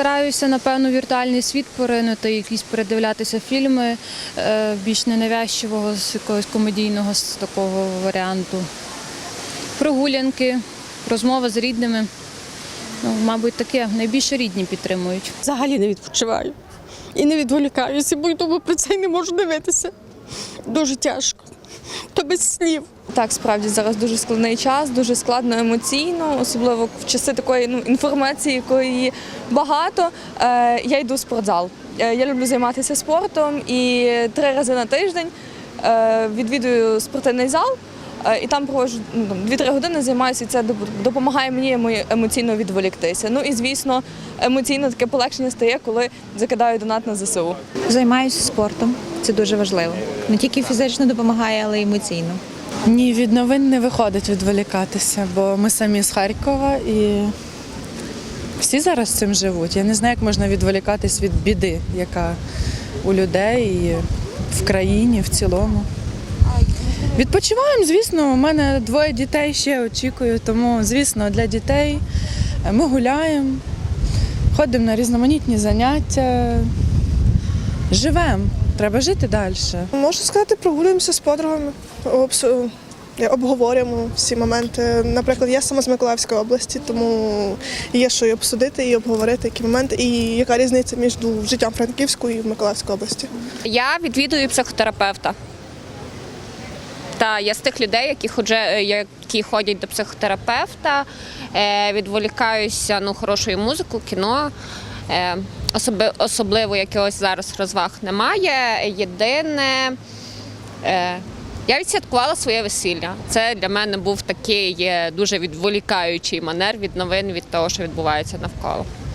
стараюся, напевно, віртуальний світ поринути, якісь передивлятися фільми е, більш ненавязчивого, з якогось комедійного з такого варіанту. Прогулянки, розмова з рідними. Ну, мабуть, таке найбільше рідні підтримують. Взагалі не відпочиваю. І не відволікаюся, бо тому про це не можу дивитися. Дуже тяжко. То без слів. Так, справді зараз дуже складний час, дуже складно емоційно, особливо в часи такої ну, інформації, якої багато. Е, я йду в спортзал. Е, я люблю займатися спортом і три рази на тиждень е, відвідую спортивний зал. е, І там проводжу ну, там, 2-3 години займаюся, і це доп- допомагає мені емоційно відволіктися. Ну і звісно, емоційно таке полегшення стає, коли закидаю донат на ЗСУ. Займаюся спортом. Це дуже важливо. Не тільки фізично допомагає, але й емоційно. Ні, від новин не виходить відволікатися, бо ми самі з Харкова і всі зараз цим живуть. Я не знаю, як можна відволікатись від біди, яка у людей і в країні в цілому. Відпочиваємо, звісно, у мене двоє дітей ще очікую, тому, звісно, для дітей ми гуляємо, ходимо на різноманітні заняття, живемо. Треба жити далі. Можу сказати, прогулюємося з подругами, обговорюємо всі моменти. Наприклад, я сама з Миколаївської області, тому є що і обсудити, і обговорити які моменти, і яка різниця між життям Франківської і в Миколаївській області. Я відвідую психотерапевта. Та я з тих людей, які ходжу, які ходять до психотерапевта, е, відволікаюся ну, хорошою музикою, кіно. Е, особливо якогось зараз розваг немає. Єдине, е, я відсвяткувала своє весілля. Це для мене був такий е, дуже відволікаючий манер від новин від того, що відбувається навколо.